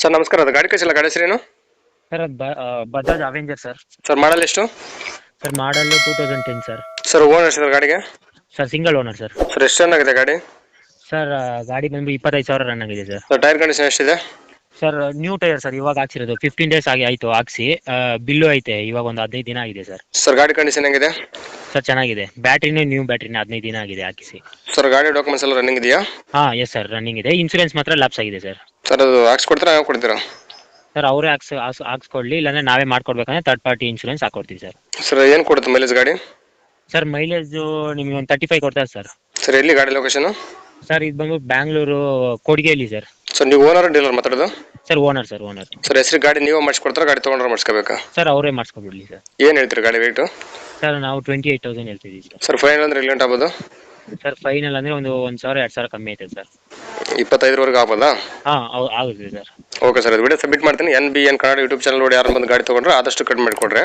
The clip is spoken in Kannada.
ಸರ್ ನಮಸ್ಕಾರ. ಅದು ಗಾಡಿ ಕಳಿಸಿಲ್ಲ. ಗಾಡಿ ಹೆಸರೇನು? ಸರ್ ಅದು Bajaj Avenger sir. Sir model ಎಷ್ಟು? Sir model two thousand ten sir. Sir owner sir ಗಾಡಿಗೆ? Sir single owner sir. Sir ಎಷ್ಟು ರನ್ ಆಗಿದೆ ಗಾಡಿ? ಸರ್ ಗಾಡಿ ಬಂದು ಇಪ್ಪತ್ತೈದು ಸಾವಿರ ರನ್ ಆಗಿದೆ ಸರ್. ಸರ್ ಟೈರ್ ಕಂಡೀಷನ್ ಎಷ್ಟಿದೆ? ಸರ್ ನ್ಯೂ ಟೈರ್ ಸರ್ ಇವಾಗ ಹಾಕ್ಸಿರೋದು. ಫಿಫ್ಟೀನ್ ಡೇಸ್ ಆಗಿ ಆಯ್ತು ಹಾಕ್ಸಿ. ಬಿಲ್ಲು ಐತೆ ಇವಾಗ ಒಂದು ಹದಿನೈದು ದಿನ ಆಗಿದೆ ಸರ್. ಸರ್ ಗಾಡಿ ಕಂಡೀಷನ್ ಹೆಂಗಿದೆ? ಸರ್ ಚೆನ್ನಾಗಿದೆ. ಬ್ಯಾಟ್ರಿನೂ ನ್ಯೂ ಬ್ಯಾಟ್ರಿನೇ ಹದಿನೈದು ದಿನ ಆಗಿದೆ ಹಾಕಿಸಿ. ಸರ್ ಗಾಡಿ ಡಾಕ್ಯುಮೆಂಟ್ಸ್ ಎಲ್ಲ ರನ್ನಿಂಗ್ ಇದೆಯಾ? ಹಾಂ ಎಸ್ ಸರ್ ರನ್ನಿಂಗ್ ಇದೆ. ಇನ್ಸೂರೆನ್ಸ್ ಮಾತ್ರ ಲ್ಯಾಪ್ಸ್ ಆಗಿದೆ ಸರ್. ಸರ್ ಅದು ಹಾಕ್ಸ್ಕೊಡ್ತೀರಾ ನಾವು ಕೊಡ್ತೀರಾ? ಸರ್ ಅವರೇ ಹಾಕ್ಸ್ ಹಾಕ್ಸ್ ಹಾಕ್ಸ್ಕೊಡ್ಲಿ ಇಲ್ಲಾಂದ್ರೆ ನಾವೇ ಮಾಡ್ಕೊಡ್ಬೇಕಂದ್ರೆ ತರ್ಡ್ ಪಾರ್ಟಿ ಇನ್ಶೂರೆನ್ಸ್ ಹಾಕೊಡ್ತೀವಿ ಸರ್. ಸರ್ ಏನು ಕೊಡುತ್ತೆ ಮೈಲೇಜ್ ಗಾಡಿ? ಸರ್ ಮೈಲೇಜು ನಿಮಗೆ ಒಂದು ತರ್ಟಿ ಫೈವ್ ಕೊಡ್ತಾರೆ ಸರ್. ಸರ್ ಎಲ್ಲಿ ಗಾಡಿ ಲೊಕೇಶನ್ ಸರ್ ಇದು ಬಂದು ಬ್ಯಾಂಗ್ಳೂರು ಕೊಡಿಗೆಯಲ್ಲಿ ಸರ್. ಸರ್ ನೀವು ಓನರ್ ಡೀಲರ್ ಮಾತಾಡೋದು? Sir owner sir owner sir ಹೆಸರು ಗಾಡಿ ನೀವು ಮಾಡಿಸ್ಕೊಡ್ತಾರ ಗಾಡಿ ತೊಗೊಂಡ್ರೆ ಮಾಡಿಸ್ಕೋಬೇಕಾ? ಸರ್ ಅವರೇ ಮಾಡಿಸ್ಕೊಬಿಡ್ಲಿ ಸರ್. ಏನು ಹೇಳ್ತೀರಿ ಗಾಡಿ ರೇಟು ಸರ್ ನಾವು ಟ್ವೆಂಟಿ ಏಯ್ಟ್ ತೌಸಂಡ್ ಹೇಳ್ತಿದ್ದೀವಿ ಸರ್. ಸರ್ ಫೈನಲ್ ಅಂದ್ರೆ ಎಲ್ಲಿ ಗಂಟೆ ಆಗ್ಬೋದು? ಸರ್ ಫೈನಲ್ ಅಂದರೆ ಒಂದು ಒಂದು ಸಾವಿರ ಎರಡು ಸಾವಿರ ಕಮ್ಮಿ ಐತೆ ಸರ್. ಇಪ್ಪತ್ತೈದರವರೆಗೆ ಆಗ್ಬೋದಾ? ಹಾಂ ಆಗುತ್ತೆ ಸರ್. ಓಕೆ ಸರ್ ಅದು ವಿಡಿಯೋ ಸಬ್ಮಿಟ್ ಮಾಡ್ತೀನಿ. N B N Kannada YouTube channel ನೋಡಿ ಯಾರು ಬಂದು ಗಾಡಿ ತೊಗೊಂಡ್ರೆ ಆದಷ್ಟು ಕಡಿಮೆ ಮಾಡಿಕೊಡ್ರಿ.